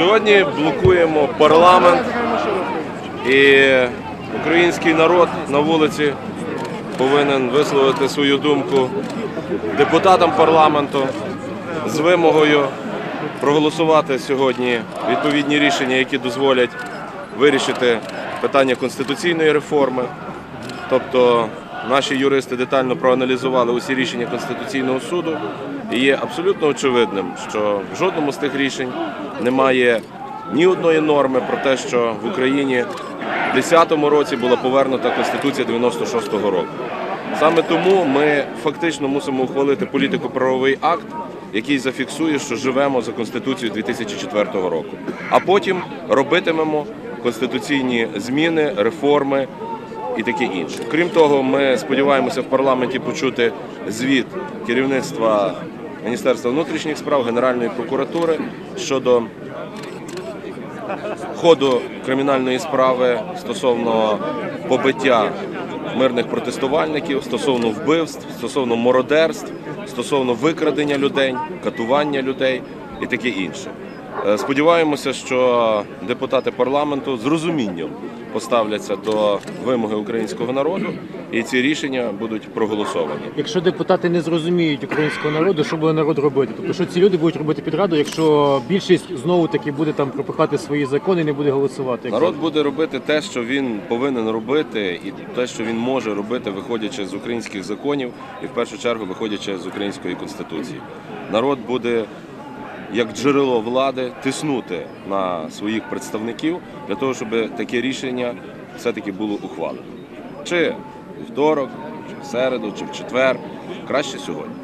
Сьогодні блокуємо парламент і український народ на вулиці повинен висловити свою думку депутатам парламенту з вимогою проголосувати сьогодні відповідні рішення, які дозволять вирішити питання конституційної реформи. Тобто наші юристи детально проаналізували усі рішення Конституційного суду і є абсолютно очевидним, що в жодному з тих рішень немає ні одної норми про те, що в Україні в 10-му році була повернута Конституція 96-го року. Саме тому ми фактично мусимо ухвалити політико-правовий акт, який зафіксує, що живемо за Конституцією 2004 року. А потім робитимемо конституційні зміни, реформи і таке інше. Крім того, ми сподіваємося в парламенті почути звіт керівництва Міністерства внутрішніх справ, Генеральної прокуратури щодо ходу кримінальної справи стосовно побиття мирних протестувальників, стосовно вбивств, стосовно мародерств, стосовно викрадення людей, катування людей і таке інше. Е, Сподіваємося, що депутати парламенту з розумінням поставляться до вимоги українського народу, і ці рішення будуть проголосовані. Якщо депутати не зрозуміють українського народу, що буде народ робити? Тобто, що ці люди будуть робити під раду, якщо більшість знову таки буде там пропихати свої закони і не буде голосувати? Як Народ буде робити те, що він повинен робити, і те, що він може робити, виходячи з українських законів, і в першу чергу виходячи з української конституції. Народ буде як джерело влади тиснути на своїх представників для того, щоб таке рішення все-таки було ухвалено. Чи вівторок, чи в середу, чи в четвер, краще сьогодні.